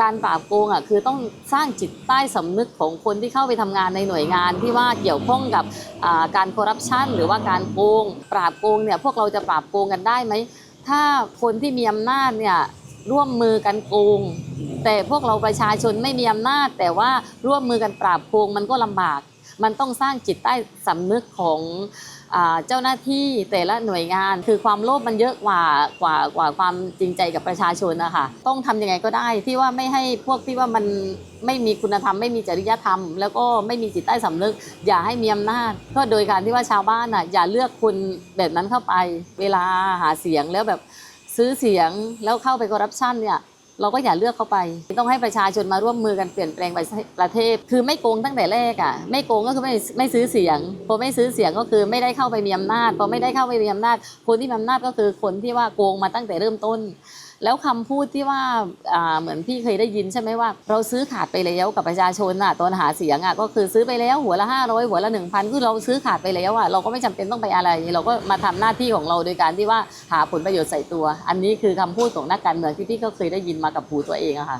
การปราบโกงอะคือต้องสร้างจิตใต้สำนึกของคนที่เข้าไปทำงานในหน่วยงานที่ว่าเกี่ยวข้องกับการคอร์รัปชันหรือว่าการโกง ปราบโกงเนี่ยพวกเราจะปราบโกงกันได้ไหมถ้าคนที่มีอำนาจเนี่ยร่วมมือกันโกง แต่พวกเราประชาชนไม่มีอำนาจ แต่ว่าร่วมมือกันปราบโกงมันก็ลำบาก มันต้องสร้างจิตใต้สำนึกของเจ้าหน้าที่แต่ละหน่วยงาน คือความโลภมันเยอะกว่ากว่ากว่าความจริงใจกับประชาชนนะคะต้องทำยังไงก็ได้ที่ว่าไม่ให้พวกที่ว่ามันไม่มีคุณธรรมไม่มีจริยธรรม แล้วก็ไม่มีจิตใต้สำนึก อย่าให้มีอำนาจ ก็โดยการที่ว่าชาวบ้านอะอย่าเลือกคนแบบนั้นเข้าไป เวลาหาเสียงแล้วแบบซื้อเสียงแล้วเข้าไปคอร์รัปชันเนี่ย เราก็อย่าเลือกเข้าไป ต้องให้ประชาชนมาร่วมมือกันเปลี่ยนแปลงประเทศ คือไม่โกงตั้งแต่แรกอะ ไม่โกงก็คือไม่ไม่ซื้อเสียง พอไม่ซื้อเสียงก็คือไม่ได้เข้าไปมีอำนาจ พอไม่ได้เข้าไปมีอำนาจ คนที่มีอำนาจก็คือคนที่ว่าโกงมาตั้งแต่เริ่มต้นแล้วคำพูดที่ว่าเหมือนพี่เคยได้ยินใช่ไหมว่า เราซื้อขาดไปแล้วกับประชาชนอะตอนหาเสียงอะก็คือซื้อไปแล้วหัวละ500หัวละ1,000คือเราซื้อขาดไปแล้วอะเราก็ไม่จำเป็นต้องไปอะไร เราก็มาทำหน้าที่ของเราโดยการที่ว่าหาผลประโยชน์ใส่ตัว อันนี้คือคำพูดของนักการเมืองที่พี่ก็เคยได้ยินมากับหูตัวเองอะค่ะ